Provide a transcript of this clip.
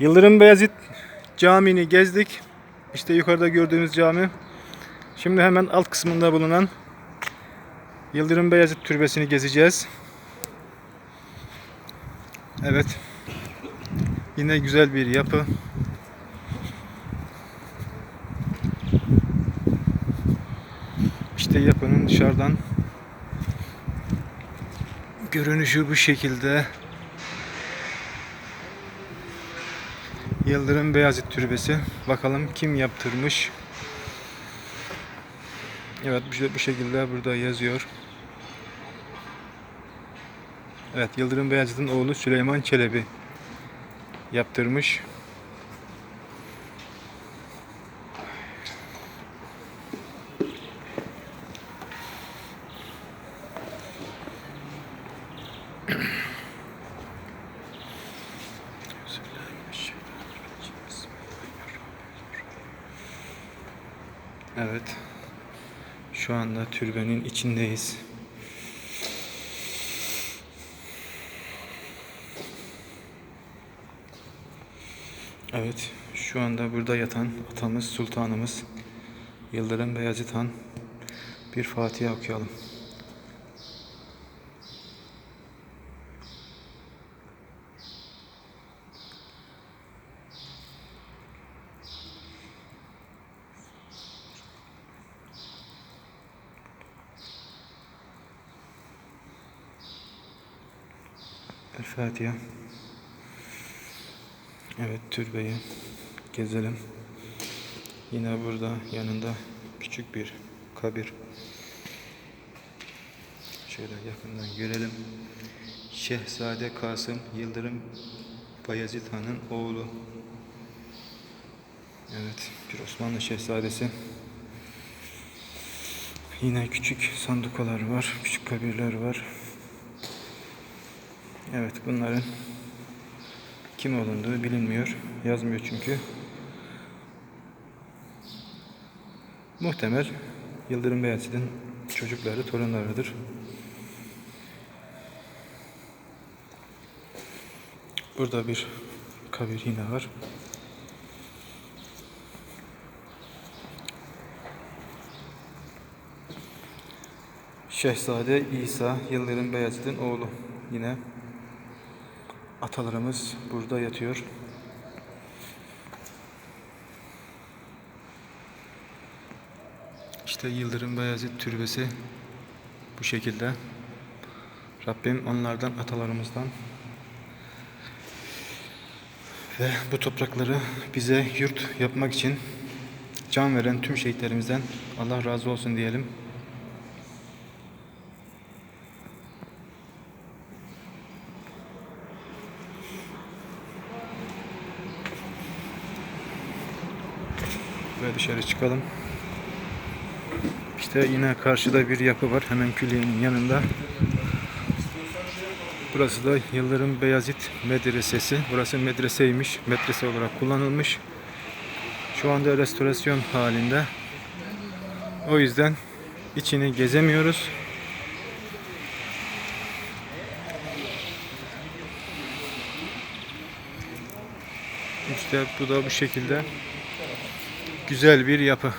Yıldırım Beyazıt Camii'ni gezdik. İşte yukarıda gördüğümüz cami. Şimdi hemen alt kısmında bulunan Yıldırım Beyazıt Türbesi'ni gezeceğiz. Evet. Yine güzel bir yapı. İşte yapının dışarıdan görünüşü bu şekilde. Yıldırım Beyazıt Türbesi. Bakalım kim yaptırmış. Evet bu- şekilde burada yazıyor. Evet Yıldırım Beyazıt'ın oğlu Süleyman Çelebi yaptırmış. Evet. Şu anda türbenin içindeyiz. Evet, şu anda burada yatan atamız, sultanımız Yıldırım Beyazıt Han bir Fatiha okuyalım. El Fatiha. Evet türbeyi gezelim. Yine burada yanında küçük bir kabir. Şöyle yakından görelim. Şehzade Kasım Yıldırım Bayezid Han'ın oğlu. Evet bir Osmanlı şehzadesi. Yine küçük sandukalar var, küçük kabirler var. Evet bunların kim olunduğu bilinmiyor. Yazmıyor çünkü. Muhtemel Yıldırım Beyazıt'ın çocukları, torunlarıdır. Burada bir kabir yine var. Şehzade İsa Yıldırım Beyazıt'ın oğlu. Yine atalarımız burada yatıyor. İşte Yıldırım Beyazıt Türbesi bu şekilde. Rabbim onlardan, atalarımızdan ve bu toprakları bize yurt yapmak için can veren tüm şehitlerimizden Allah razı olsun diyelim. Ve dışarı çıkalım. İşte yine karşıda bir yapı var. Hemen külliyenin yanında. Burası da Yıldırım Beyazıt Medresesi. Burası medreseymiş. Medrese olarak kullanılmış. Şu anda restorasyon halinde. O yüzden içini gezemiyoruz. İşte bu da bu şekilde güzel bir yapı.